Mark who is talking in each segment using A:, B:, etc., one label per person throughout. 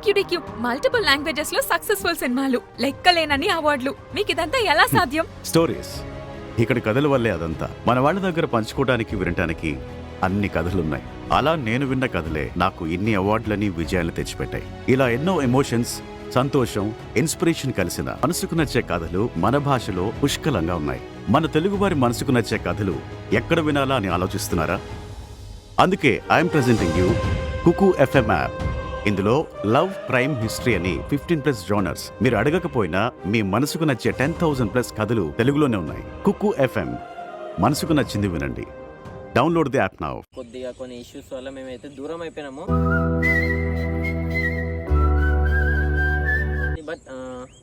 A: ఐక్యూడిక్యూ multiple లాంగ్వేజెస్లో successful సినిమాలు లెక్కలేనని అవార్డులు. మీకు ఇదంతా ఎలా సాధ్యం?
B: స్టోరీస్. ఇక్కడ కథల వల్లే అదంతా. మన వాళ్ళ దగ్గర పంచుకోవడానికి వినటానికి అన్ని కథలున్నాయి. అలా నేను విన్న కథలే నాకు ఇన్ని అవార్డులని విజయాలు తెచ్చిపెట్టాయి. ఇలా ఎన్నో ఎమోషన్స్ సంతోషం ఇన్స్పిరేషన్ కలిసిన మనసుకు నచ్చే కథలు మన భాషలో పుష్కలంగా ఉన్నాయి. మన తెలుగువారి మనసుకు నచ్చే కథలు ఎక్కడ వినాలా అని ఆలోచిస్తున్నారా? అందుకే I'm presenting you Kuku FM app. ఇందులో లవ్ క్రైమ్ హిస్టరీ అని ఫిఫ్టీన్ ప్లస్ జోనర్స్. మీరు అడగకపోయినా మీ మనసుకు నచ్చే టెన్ థౌసండ్ ప్లస్ కథలు తెలుగులోనే ఉన్నాయి. కుక్కు ఎఫ్ఎం. మనసుకు నచ్చింది వినండి. డౌన్లోడ్ ది యాప్ నౌ
C: కొద్దిగా కొన్ని ఇష్యూస్ వల్ల మేమైతే దూరం అయిపోయినాము. బట్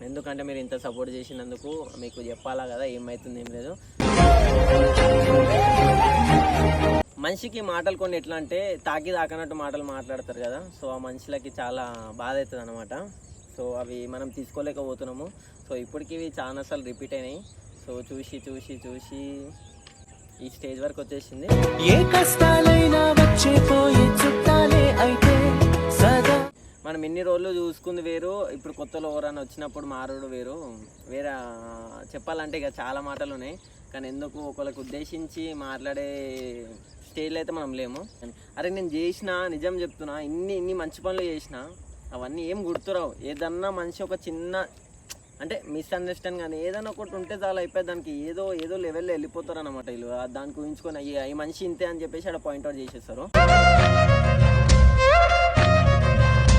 C: ఎందుకంటే మీరు ఇంత సపోర్ట్ చేసినందుకు మీకు చెప్పాలా కదా ఏమైతుంది ఏం లేదు. మనిషికి మాటలు కొన్ని ఎట్లా అంటే తాకి తాకనట్టు మాటలు మాట్లాడతారు కదా. సో ఆ మనుషులకి చాలా బాధ అవుతుంది అనమాట సో అవి మనం తీసుకోలేకపోతున్నాము. సో ఇప్పటికి ఇవి చాలా సార్లు రిపీట్ అయినాయి. సో చూసి చూసి చూసి ఈ స్టేజ్ వరకు వచ్చేసింది.
D: ఏ కష్టాలైనా వచ్చే పోయే చుట్టాలే అయితే సదా.
C: మనం ఎన్ని రోజులు చూసుకుంది వేరు ఇప్పుడు కొత్తలో ఎవరైనా వచ్చినప్పుడు మారుడు వేరు. వేరే చెప్పాలంటే ఇక చాలా మాటలు ఉన్నాయి. కానీ ఎందుకు ఒకరికి ఉద్దేశించి మాట్లాడే స్టేజ్లో అయితే మనం లేము. అరే నేను చేసిన నిజం చెప్తున్నా ఇన్ని ఇన్ని మంచి పనులు చేసిన అవన్నీ ఏం గుర్తురావు ఏదన్నా మనిషి ఒక చిన్న అంటే మిస్అండర్స్టాండ్ కానీ ఏదైనా ఒకటి ఉంటే చాలా అయిపోయి దానికి. ఏదో ఏదో లెవెల్లో వెళ్ళిపోతారు అనమాట వీళ్ళు. దానికి ఊహించుకొని అయ్యి ఈ మనిషి ఇంతే అని చెప్పేసి అక్కడ పాయింట్అవుట్ చేసేస్తారు.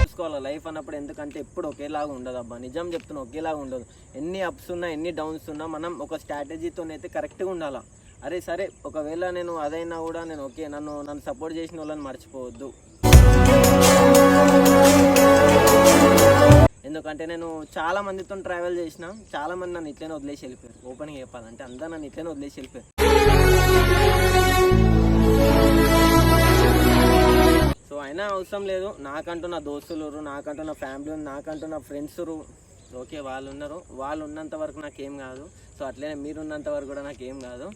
C: చూసుకోవాలి? లైఫ్ అన్నప్పుడు ఎందుకంటే ఎప్పుడు ఒకేలాగా ఉండదు అబ్బా. నిజం చెప్తున్నా ఒకేలాగా ఉండదు. ఎన్ని అప్స్ ఉన్నా ఎన్ని డౌన్స్ ఉన్నా మనం ఒక స్ట్రాటజీతోనైతే కరెక్ట్గా ఉండాలా? అరే సరే ఒకవేళ నేను అదైనా కూడా నేను ఓకే నన్ను నన్ను సపోర్ట్ చేసిన వాళ్ళని మర్చిపోవద్దు. ఎందుకంటే నేను చాలా మందితో ట్రావెల్ చేసిన చాలా మంది నన్ను ఇట్లనే వదిలేసి వెళ్ళిపోయారు. ఓపెన్గా చెప్పాలంటే అందరూ నన్ను ఇట్లనే వదిలేసి వెళ్ళిపోయారు. సో అయినా అవసరం లేదు. నాకంటూ నా దోస్తులు నాకంటూ నా ఫ్యామిలీ ఉంది నాకంటూ నా ఫ్రెండ్స్ ఓకే వాళ్ళు ఉన్నారు. వాళ్ళు ఉన్నంత వరకు నాకేం కాదు. సో అట్లనే మీరు ఉన్నంత వరకు కూడా నాకేం కాదు.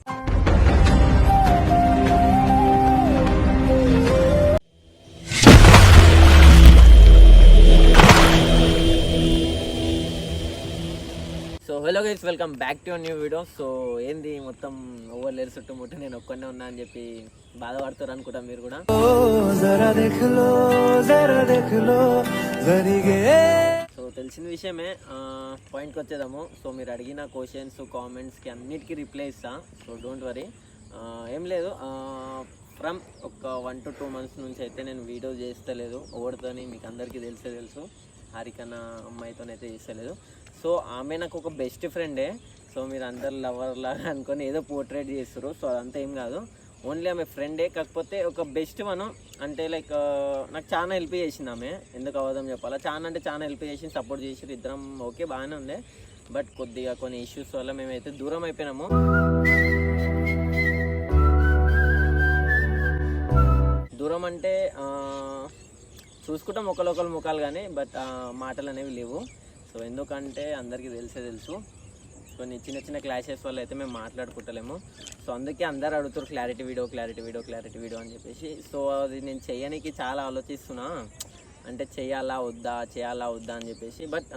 C: So hello guys welcome back to new video so ఏంది మొత్తం ఓవర్ లేరు చుట్టుముట్టు నేను ఒక్కనే ఉన్నా అని చెప్పి బాధపడతారు అనుకుంటా మీరు కూడా. సో తెలిసిన విషయమే పాయింట్కి వచ్చేదాము సో మీరు అడిగిన క్వశ్చన్స్ కామెంట్స్కి అన్నిటికీ రిప్లై ఇస్తా. సో డోంట్ వరీ ఏం లేదు. ఫ్రమ్ ఒక వన్ టు టూ మంత్స్ నుంచి అయితే నేను వీడియో చేస్తలేదు. ఓవర్తోని మీకు అందరికీ తెలిసే తెలుసు. హారికన్న అమ్మాయితోనైతే చేస్తలేదు. సో ఆమె నాకు ఒక బెస్ట్ ఫ్రెండే. సో మీరు అందరు లవర్ లాగా అనుకొని ఏదో పోర్ట్రేట్ చేస్తారు సో అదంతా ఏం కాదు. ఓన్లీ ఆమె ఫ్రెండే. కాకపోతే ఒక బెస్ట్ మనం అంటే లైక్ నాకు చాలా హెల్ప్ చేసింది ఆమె. ఎందుకు అవదాం చెప్పాలా? చాలా అంటే చాలా హెల్ప్ చేసి సపోర్ట్ చేసి ఇద్దరం ఓకే బాగానే ఉండే. బట్ కొద్దిగా కొన్ని ఇష్యూస్ వల్ల మేమైతే దూరం అయిపోయినాము. దూరం అంటే చూసుకుంటాం ఒకరొకరు ముఖాలు కానీ బట్ మాటలు అనేవి లేవు. సో ఎందుకంటే అందరికీ తెలిసే తెలుసు. కొన్ని చిన్న చిన్న క్లాషెస్ వల్ల అయితే మేము మాట్లాడుకుంటలేము. సో అందుకే అందరు అడుగుతారు clarity video clarity video clarity video అని చెప్పేసి. సో అది నేను చేయడానికి చాలా ఆలోచిస్తున్నా. అంటే చేయాలా వద్దా చేయాలా వద్దా అని చెప్పేసి. బట్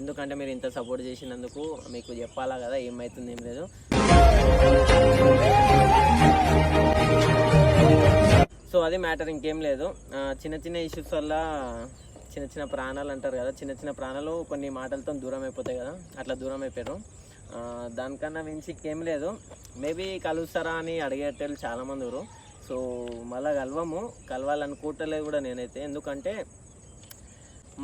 C: ఎందుకంటే మీరు ఇంత సపోర్ట్ చేసినందుకు మీకు చెప్పాలా కదా ఏమవుతుంది ఏం లేదు. సో అది మ్యాటర్ ఇంకేం లేదు. చిన్న చిన్న ఇష్యూస్ వల్ల చిన్న చిన్న ప్రాణాలు అంటారు కదా చిన్న చిన్న ప్రాణాలు కొన్ని మాటలతో దూరం అయిపోతాయి కదా అట్లా దూరం అయిపోయారు. దానికన్నా మించి ఇంకేం లేదు. మేబీ కలుస్తారా అని అడిగేటోళ్ళు చాలామంది ఉన్నారు. సో మళ్ళీ కలవము కలవాలనుకుంటలేదు కూడా నేనైతే. ఎందుకంటే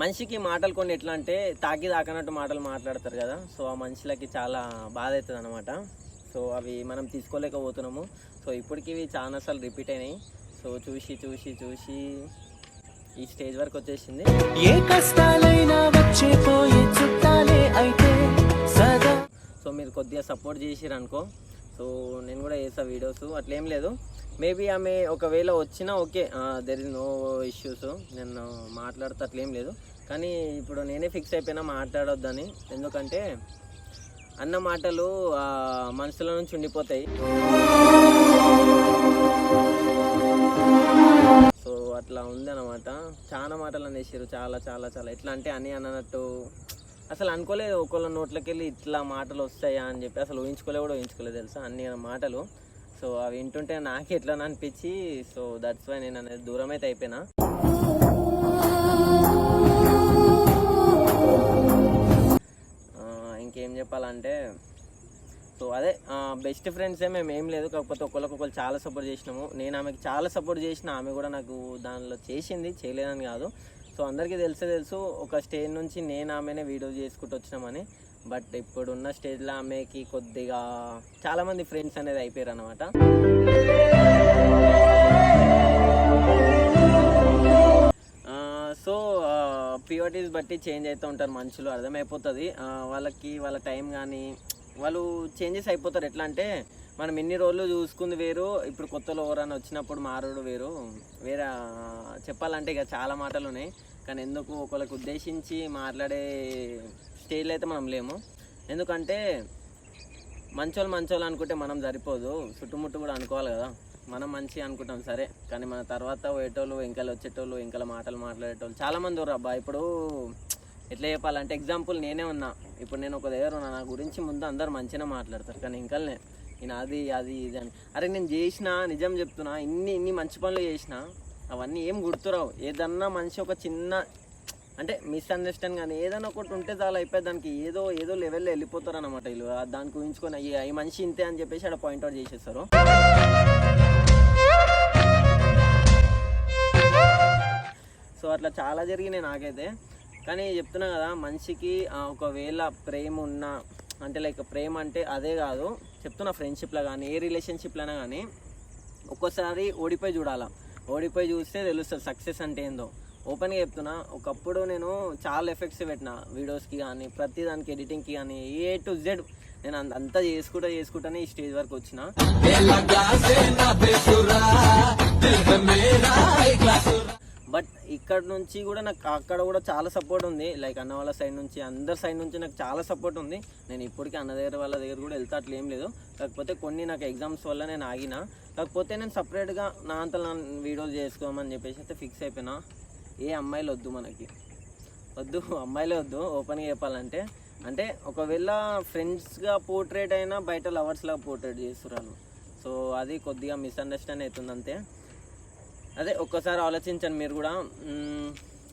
C: మనిషికి మాటలు కొన్ని ఎట్లా అంటే తాకి తాకనట్టు మాటలు మాట్లాడతారు కదా సో ఆ మనుషులకి చాలా బాధ అవుతుంది అనమాట సో అవి మనం తీసుకోలేకపోతున్నాము. సో ఇప్పటికి ఇవి చాలా సార్లు రిపీట్ అయినాయి. సో చూసి చూసి చూసి ఈ స్టేజ్ వరకు వచ్చేసింది.
D: ఏ కష్టాలైనా వచ్చే పోయే చుట్టాలే అయితే సదా.
C: సో మీరు కొద్దిగా సపోర్ట్ చేసిరు అనుకో సో నేను కూడా చేస్తా వీడియోస్ అట్లేం లేదు. మేబీ ఆమె ఒకవేళ వచ్చినా okay. There is no issues నేను మాట్లాడుతా అట్లేం లేదు. కానీ ఇప్పుడు నేనే ఫిక్స్ అయిపోయినా మాట్లాడొద్దని. ఎందుకంటే అన్న మాటలు మనసులో నుంచి ఉండిపోతాయి. సో అట్లా ఉంది అనమాట చాలా మాటలు అనేసారు చాలా చాలా చాలా. ఎట్లా అంటే అని అన్నట్టు అసలు అనుకోలేదు ఒకళ్ళ నోట్లకి వెళ్ళి ఇట్లా మాటలు వస్తాయా అని చెప్పి. అసలు ఊహించుకోలే కూడా ఊహించుకోలేదు తెలుసా అన్ని మాటలు. సో అవి వింటుంటే నాకు ఎట్లా అనిపించి సో దట్స్ వై నేను అనేది దూరం అయితే అయిపోయినా ఇంకేం చెప్పాలంటే సో అదే బెస్ట్ ఫ్రెండ్సే మేము ఏం లేదు. కాకపోతే ఒకరికొకరు చాలా సపోర్ట్ చేసినాము. నేను ఆమెకి చాలా సపోర్ట్ చేసిన ఆమె కూడా నాకు దానిలో చేసింది చేయలేదని కాదు. సో అందరికీ తెలిసే తెలుసు ఒక స్టేజ్ నుంచి నేను ఆమెనే వీడియో చేసుకుంటూ వచ్చినామని. బట్ ఇప్పుడున్న స్టేజ్లో ఆమెకి కొద్దిగా చాలామంది ఫ్రెండ్స్ అనేది అయిపోయారు అనమాట సో ప్రియారిటీస్ బట్టి చేంజ్ అవుతూ ఉంటారు మనుషులు అర్థమైపోతుంది. వాళ్ళకి వాళ్ళ టైం కానీ వాళ్ళు చేంజెస్ అయిపోతారు. ఎట్లా అంటే మనం ఎన్ని రోజులు చూసుకుంది వేరు ఇప్పుడు కొత్తలో ఎవరైనా వచ్చినప్పుడు మారుడు వేరు. వేరే చెప్పాలంటే ఇక చాలా మాటలు ఉన్నాయి. కానీ ఎందుకు ఒకరికి ఉద్దేశించి మాట్లాడే స్టేజ్లో అయితే మనం లేము. ఎందుకంటే మంచోళ్ళు మంచోళ్ళు అనుకుంటే మనం సరిపోదు. చుట్టుముట్టు కూడా అనుకోవాలి కదా. మనం మంచి అనుకుంటాం సరే. కానీ మన తర్వాత పోయేటోళ్ళు వెంకలు వచ్చేటోళ్ళు ఇంకా మాటలు మాట్లాడేటోళ్ళు చాలామంది ఉన్నారు అబ్బా. ఇప్పుడు ఎట్లా చెప్పాలంటే ఎగ్జాంపుల్ నేనే ఉన్నా. ఇప్పుడు నేను ఒక దగ్గర ఉన్నా నా గురించి ముందు అందరు మంచిగా మాట్లాడతారు కానీ ఇంకల్నే నేను అది అది ఇది అని. అరే నేను చేసిన నిజం చెప్తున్నా ఇన్ని ఇన్ని మంచి పనులు చేసిన అవన్నీ ఏం గుర్తురావు. ఏదన్నా మనిషి ఒక చిన్న అంటే మిస్అండర్స్టాండ్ కానీ ఏదైనా ఒకటి ఉంటే చాలా అయిపోయి దానికి. ఏదో ఏదో లెవెల్లో వెళ్ళిపోతారు అనమాట వీళ్ళు. దానికి ఊహించుకొని అయ్యి ఈ మనిషి ఇంతే అని చెప్పేసి అక్కడ పాయింట్అవుట్ చేసేస్తారు. సో అట్లా చాలా జరిగినాయి నాకైతే. కానీ చెప్తున్నా కదా మనిషికి ఒకవేళ ప్రేమ ఉన్న అంటే లైక్ ప్రేమ అంటే అదే కాదు చెప్తున్నా ఫ్రెండ్షిప్లో కానీ ఏ రిలేషన్షిప్లోనే కానీ ఒక్కోసారి ఓడిపోయి చూడాలా. ఓడిపోయి చూస్తే తెలుస్తుంది సక్సెస్ అంటే ఏందో. ఓపెన్గా చెప్తున్నా ఒకప్పుడు నేను చాలా ఎఫెక్ట్స్ పెట్టిన వీడియోస్కి కానీ ప్రతి దానికి ఎడిటింగ్కి కానీ ఏ టు జెడ్ నేను అంత- అంతా చేసుకుంటా చేసుకుంటానే ఈ స్టేజ్ వరకు వచ్చిన. బట్ ఇక్కడ నుంచి కూడా నాకు అక్కడ కూడా చాలా సపోర్ట్ ఉంది. లైక్ అన్న వాళ్ళ సైడ్ నుంచి అందరి సైడ్ నుంచి నాకు చాలా సపోర్ట్ ఉంది. నేను ఇప్పటికీ అన్న దగ్గర వాళ్ళ దగ్గర కూడా వెళ్తా అట్లా ఏం లేదు. కాకపోతే కొన్ని నాకు ఎగ్జామ్స్ వల్ల నేను ఆగిన. కాకపోతే నేను సపరేట్గా నా అంత నా వీడియోలు చేసుకోమని చెప్పేసి అయితే ఫిక్స్ అయిపోయినా. ఏ అమ్మాయిలు వద్దు మనకి. వద్దు అమ్మాయిలే వద్దు. ఓపెన్గా చెప్పాలంటే. అంటే ఒకవేళ ఫ్రెండ్స్గా పోర్ట్రేట్ అయినా బయట లవర్స్లాగా పోర్ట్రేట్ చేస్తున్నారు సో అది కొద్దిగా మిస్అండర్స్టాండ్ అవుతుంది అంతే. అదే ఒక్కసారి ఆలోచించండి మీరు కూడా.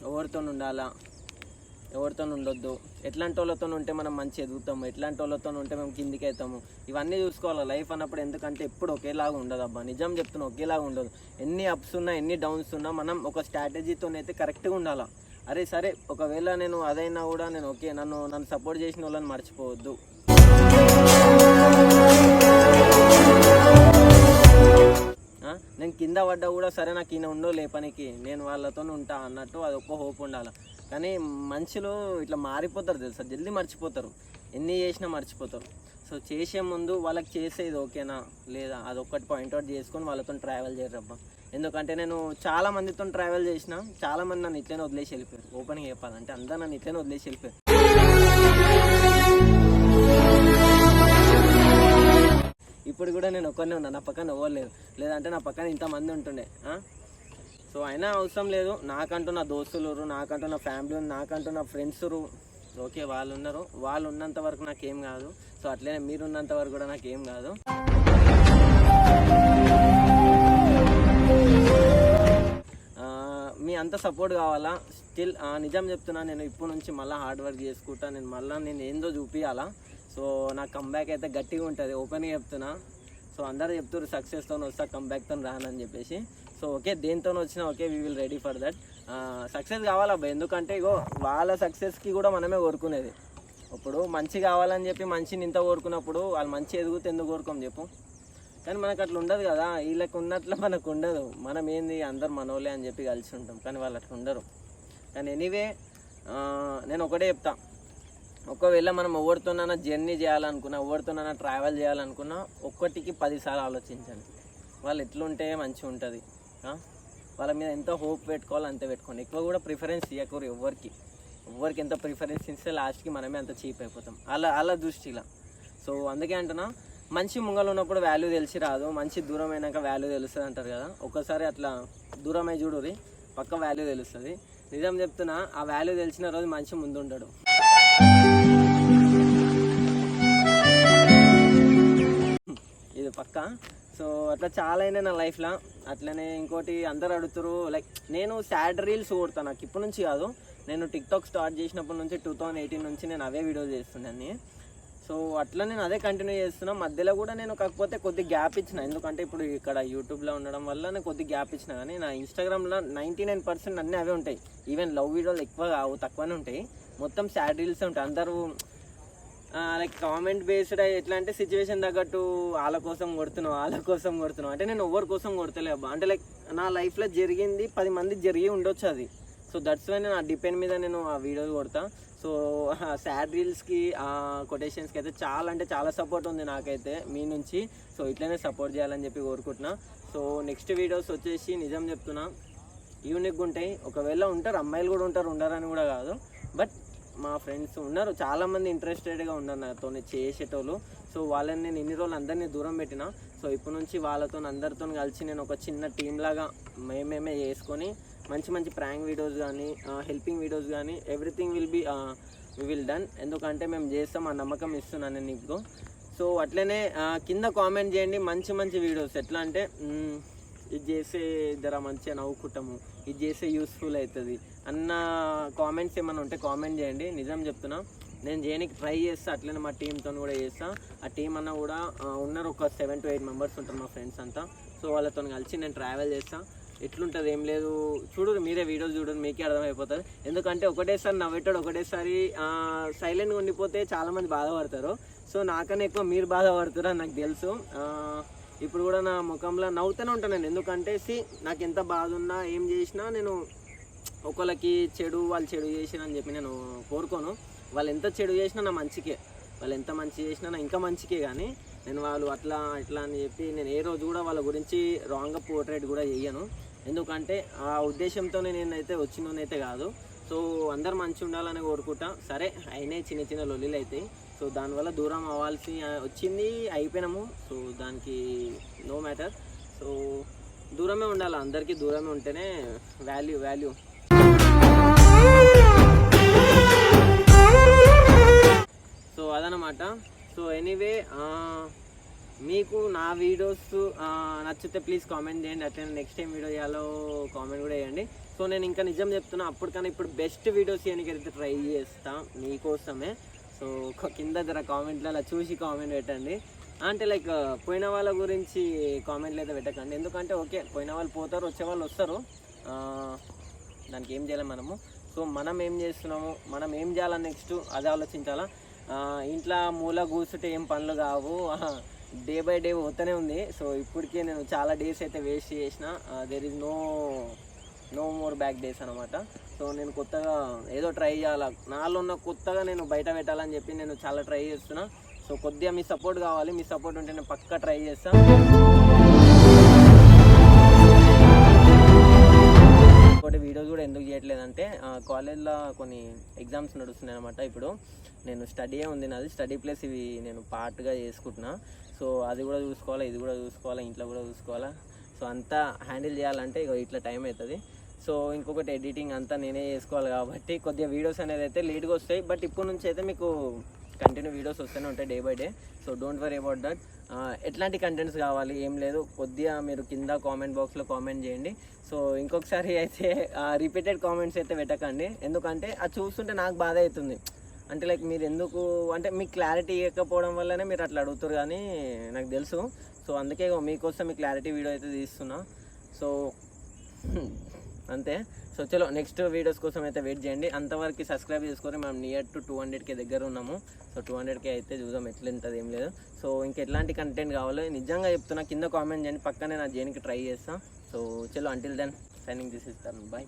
C: ఎవరితో ఉండాలా? ఎవరితో ఉండొద్దు. ఎట్లాంటి వాళ్ళతో ఉంటే మనం మంచి ఎదుగుతాము. ఎట్లాంటి వాళ్ళతో ఉంటే మేము కిందికి అవుతాము ఇవన్నీ చూసుకోవాలి? లైఫ్ అన్నప్పుడు ఎందుకంటే ఎప్పుడు ఒకేలాగా ఉండదు అబ్బా నిజం చెప్తున్నా ఒకేలాగా ఉండదు. ఎన్ని అప్స్ ఉన్నా ఎన్ని డౌన్స్ ఉన్నా మనం ఒక స్ట్రాటజీతో అయితే కరెక్ట్గా ఉండాలా? అరే సరే ఒకవేళ నేను అదైనా కూడా నేను ఓకే నన్ను నన్ను సపోర్ట్ చేసిన వాళ్ళని మర్చిపోవద్దు. నేను కింద పడ్డా కూడా సరే నాకు ఈయన ఉండో లేపనికి నేను వాళ్ళతో ఉంటా అన్నట్టు అది ఒక్క హోప్ ఉండాలి. కానీ మనుషులు ఇట్లా మారిపోతారు తెలుసా? జల్దీ మర్చిపోతారు. ఎన్ని చేసినా మర్చిపోతారు. సో చేసే ముందు వాళ్ళకి చేసేది ఓకేనా? లేదా? అది ఒక్కటి పాయింట్అవుట్ చేసుకొని వాళ్ళతో ట్రావెల్ చేయరబ్బా. ఎందుకంటే నేను చాలా మందితో ట్రావెల్ చేసిన చాలా మంది నన్ను ఇట్లనే వదిలేసి వెళ్ళిపోయారు. ఓపెన్గా చెప్పాలంటే అంతా నన్ను ఇట్లనే వదిలేసి వెళ్ళిపోయారు. ఇప్పుడు కూడా నేను ఒక్కనే ఉన్నా నా పక్కన ఎవరు లేరు. లేదంటే నా పక్కన ఇంతమంది ఉంటుండే సో అయినా అవసరం లేదు. నాకంటూ నా దోస్తులు నాకంటూ నా ఫ్యామిలీ ఉంది నాకంటూ నా ఫ్రెండ్స్ ఓకే వాళ్ళు ఉన్నారు. వాళ్ళు ఉన్నంత వరకు నాకేం కాదు. సో అట్లనే మీరు ఉన్నంత వరకు కూడా నాకేం కాదు. మీ అంత సపోర్ట్ కావాలా? స్టిల్ నిజం చెప్తున్నా నేను ఇప్పటి నుంచి మళ్ళీ హార్డ్ వర్క్ చేసుకుంటా. నేను మళ్ళీ నేను ఏందో చూపించాలా సో నా కంబ్యాక్ అయితే గట్టిగా ఉంటుంది. ఓపెన్గా చెప్తున్నా. సో అందరూ చెప్తారు సక్సెస్తో వస్తా కంబ్యాక్తో రానని చెప్పేసి. సో ఓకే దేంతో వచ్చినా okay we will ready for that success కావాలబ్బా ఎందుకంటే ఇగో వాళ్ళ సక్సెస్కి కూడా మనమే కోరుకునేది. ఇప్పుడు మంచి కావాలని చెప్పి మంచిని ఇంత కోరుకున్నప్పుడు వాళ్ళు మంచి ఎదుగుతే ఎందుకు కోరుకోం చెప్పు. కానీ మనకు అట్లా ఉండదు కదా. వీళ్ళకి ఉన్నట్లు మనకు ఉండదు. మనం ఏంది? అందరు మనోలే అని చెప్పి కలిసి ఉంటాం. కానీ వాళ్ళు అట్లా ఉండరు. కానీ ఎనీవే నేను ఒకటే చెప్తాను ఒకవేళ మనం ఎవరితోనైనా జర్నీ చేయాలనుకున్నా ఎవరితోనైనా ట్రావెల్ చేయాలనుకున్నా ఒక్కటికి పదిసార్లు ఆలోచించండి. వాళ్ళు ఎట్లుంటే మంచిగా ఉంటుంది. వాళ్ళ మీద ఎంత హోప్ పెట్టుకోవాలో అంతే పెట్టుకోండి. ఎక్కువ కూడా ప్రిఫరెన్స్ ఇవ్వకూరు ఎవరికి. ఎవరికి ఎంత ప్రిఫరెన్స్ ఇస్తే లాస్ట్కి మనమే అంత చీప్ అయిపోతాం. అలా అలా దృష్టిలో సో అందుకే అంటున్నా మంచి ముంగలు ఉన్నప్పుడు వాల్యూ తెలిసి రాదు. మంచి దూరం అయినాక వాల్యూ తెలుస్తుంది అంటారు కదా. ఒక్కసారి అట్లా దూరమై అయి చూడురి పక్క వాల్యూ తెలుస్తుంది. నిజం చెప్తున్నా ఆ వాల్యూ తెలిసిన రోజు మనిషి ముందుంటాడు. పక్క. సో అట్లా చాలా అయినాయి నా లైఫ్లో అట్లనే ఇంకోటి అందరు అడుగుతారు లైక్ నేను సాడ్ రీల్స్ కొడతాను నాకు ఇప్పటి నుంచి కాదు. నేను టిక్టాక్ స్టార్ట్ చేసినప్పటి నుంచి టూ థౌజండ్ ఎయిటీన్ నుంచి నేను అవే వీడియోస్ చేస్తున్నాను సో అట్లా నేను అదే కంటిన్యూ చేస్తున్నా. మధ్యలో కూడా నేను కాకపోతే కొద్ది గ్యాప్ ఇచ్చిన. ఎందుకంటే ఇప్పుడు ఇక్కడ యూట్యూబ్లో ఉండడం వల్ల నేను కొద్ది గ్యాప్ ఇచ్చిన. కానీ నా ఇన్స్టాగ్రామ్లో నైంటీ నైన్ పర్సెంట్ అన్నీ అవే ఉంటాయి. ఈవెన్ లవ్ వీడియోలు ఎక్కువ కావు తక్కువనే ఉంటాయి. మొత్తం సాడ్ రీల్స్ ఉంటాయి. అందరూ లైక్ కామెంట్ బేస్డ్ ఎట్లా అంటే సిచ్యువేషన్ తగ్గట్టు వాళ్ళ కోసం కొడుతున్నావు వాళ్ళ కోసం కొడుతున్నావు. అంటే నేను ఎవరి కోసం కొడతలే అబ్బా. అంటే లైక్ నా లైఫ్లో జరిగింది పది మంది జరిగి ఉండొచ్చు అది. సో దట్స్ వై నేను ఆ డిపెండ్ మీద నేను ఆ వీడియోస్ కొడతా. సో శాడ్ రీల్స్కి ఆ కొటేషన్స్కి అయితే చాలా అంటే చాలా సపోర్ట్ ఉంది నాకైతే మీ నుంచి. సో ఇట్లనే సపోర్ట్ చేయాలని చెప్పి కోరుకుంటున్నా. సో నెక్స్ట్ వీడియోస్ వచ్చేసి నిజం చెప్తున్నా. యూనిక్గా ఉంటాయి. ఒకవేళ ఉంటారు అమ్మాయిలు కూడా ఉంటారు ఉండరని కూడా కాదు. బట్ మా ఫ్రెండ్స్ ఉన్నారు. చాలామంది ఇంట్రెస్టెడ్గా ఉన్నారు నాతో చేసేటోళ్ళు. సో వాళ్ళని నేను ఇన్ని రోజులు అందరినీ దూరం పెట్టిన. సో ఇప్పటి నుంచి వాళ్ళతో అందరితో కలిసి నేను ఒక చిన్న టీం లాగా మేమేమే చేసుకొని మంచి మంచి ప్రాంక్ వీడియోస్ కానీ హెల్పింగ్ వీడియోస్ కానీ everything will be we will done ఎందుకంటే మేము చేస్తాం ఆ నమ్మకం ఇస్తున్నాను నేను నీకు. సో అట్లనే కింద కామెంట్ చేయండి మంచి మంచి వీడియోస్ ఎట్లా అంటే ఇది చేసే జర మంచిగా నవ్వుకుంటాము. ఇది చేస్తే యూస్ఫుల్ అవుతుంది. అన్న కామెంట్స్ ఏమైనా ఉంటే కామెంట్ చేయండి. నిజం చెప్తున్నా. నేను చేయడానికి ట్రై చేస్తా. అట్లనే మా టీంతో కూడా చేస్తా. ఆ టీం అన్న కూడా ఉన్నారు ఒక సెవెన్ టు ఎయిట్ మెంబర్స్ ఉంటారు మా ఫ్రెండ్స్ అంతా. సో వాళ్ళతో కలిసి నేను ట్రావెల్ చేస్తాను ఎట్లుంటుంది ఏం లేదు. చూడరు మీరే వీడియోస్ చూడరు మీకే అర్థమైపోతుంది. ఎందుకంటే ఒకటేసారి నవ్వేటాడు ఒకటేసారి సైలెంట్గా ఉండిపోతే చాలామంది బాధపడతారు. సో నాకన్నా ఎక్కువ మీరు బాధపడతారు అని నాకు తెలుసు. ఇప్పుడు కూడా నా ముఖంలో నవ్వుతూనే ఉంటాను నేను. ఎందుకంటే సి నాకు ఎంత బాధ ఉన్నా ఏం చేసినా నేను ఒకళ్ళకి చెడు వాళ్ళు చెడు చేసిన అని చెప్పి నేను కోరుకోను. వాళ్ళు ఎంత చెడు చేసినా నా మంచికే. వాళ్ళు ఎంత మంచి చేసినా నా ఇంకా మంచికే కానీ నేను వాళ్ళు అట్లా ఇట్లా అని చెప్పి నేను ఏ రోజు కూడా వాళ్ళ గురించి రాంగ్గా పోర్ట్రేట్ కూడా చేయను ఎందుకంటే ఆ ఉద్దేశంతో నేనైతే వచ్చినోనైతే కాదు. సో అందరు మంచి ఉండాలని కోరుకుంటా. సరే అయినాయి చిన్న చిన్న లొల్లిలు అవుతాయి సో దానివల్ల దూరం అవ్వాల్సి వచ్చింది అయిపోయినాము. సో దానికి నో మ్యాటర్ సో దూరమే ఉండాలి. అందరికీ దూరమే ఉంటేనే వాల్యూ వాల్యూ అనమాట సో ఎనీవే మీకు నా వీడియోస్ నచ్చితే ప్లీజ్ కామెంట్ చేయండి. అట్లనే నెక్స్ట్ టైం వీడియో చేయాలో కామెంట్ కూడా చేయండి. సో నేను ఇంకా నిజం చెప్తున్నా అప్పటికన్నా ఇప్పుడు బెస్ట్ వీడియోస్ చేయడానికి ట్రై చేస్తా మీకోసమే. సో కింద దగ్గర కామెంట్లలో అలా చూసి కామెంట్ పెట్టండి. అంటే లైక్ పోయిన వాళ్ళ గురించి కామెంట్లు అయితే పెట్టకండి. ఎందుకంటే ఓకే పోయిన వాళ్ళు పోతారు వచ్చే వాళ్ళు వస్తారు. దానికి ఏం చేయాలి మనము? సో మనం ఏం చేస్తున్నాము? మనం ఏం చేయాలా నెక్స్ట్ అది ఆలోచించాలా? ఇంట్లో మూల కూర్చుంటే ఏం పనులు కావు. డే బై డే పోతూనే ఉంది. సో ఇప్పటికే నేను చాలా డేస్ అయితే వేస్ట్ చేసిన. There is no no more back days అనమాట సో నేను కొత్తగా ఏదో ట్రై చేయాలా. నాలో ఉన్న కొత్తగా నేను బయట పెట్టాలని చెప్పి నేను చాలా ట్రై చేస్తున్నా. సో కొద్దిగా మీ సపోర్ట్ కావాలి. మీ సపోర్ట్ ఉంటే నేను పక్కా ట్రై చేస్తాను ఎందుకు చేయట్లేదంటే కాలేజ్లో కొన్ని ఎగ్జామ్స్ నడుస్తున్నాయి అనమాట ఇప్పుడు నేను స్టడీయే ఉంది నాది. స్టడీ ప్లస్ ఇవి నేను పార్ట్గా చేసుకుంటున్నా. సో అది కూడా చూసుకోవాలా ఇది కూడా చూసుకోవాలా ఇంట్లో కూడా చూసుకోవాలా. సో అంతా హ్యాండిల్ చేయాలంటే ఇక ఇట్లా టైం అవుతుంది సో ఇంకొకటి ఎడిటింగ్ అంతా నేనే చేసుకోవాలి కాబట్టి కొద్దిగా వీడియోస్ అనేది అయితే లేట్గా వస్తాయి. బట్ ఇప్పటి నుంచి అయితే మీకు కంటిన్యూ వీడియోస్ వస్తూనే ఉంటాయి day by day. So don't worry about that. ఎట్లాంటి కంటెంట్స్ కావాలి ఏం లేదు. కొద్దిగా మీరు కింద కామెంట్ బాక్స్లో కామెంట్ చేయండి. సో ఇంకొకసారి అయితే రిపీటెడ్ కామెంట్స్ అయితే పెట్టకండి. ఎందుకంటే అది చూస్తుంటే నాకు బాధ అవుతుంది. అంటే లైక్ మీరు ఎందుకు అంటే మీకు క్లారిటీ ఇవ్వకపోవడం వల్లనే మీరు అట్లా అడుగుతారు కానీ నాకు తెలుసు. సో అందుకే ఇగో మీకోసం మీ క్లారిటీ వీడియో అయితే తీస్తున్నా. సో అంతే? సో చలో నెక్స్ట్ వీడియోస్ కోసం అయితే వెయిట్ చేయండి. అంతవరకు సబ్స్క్రైబ్ చేసుకొని మనం నియర్ టు టూ హండ్రెడ్కి దగ్గర ఉన్నాము. సో టూ హండ్రెడ్కి అయితే చూద్దాం ఎట్లా ఏం లేదు. సో ఇంకా ఎట్లాంటి కంటెంట్ కావాలో నిజంగా చెప్తున్నా కింద కామెంట్ చేయండి. పక్కనే నా జేనికి ట్రై చేస్తాం. సో చలో అంటిల్ దెన్ సైనింగ్ తీసిస్తాను ఇస్తాను బాయ్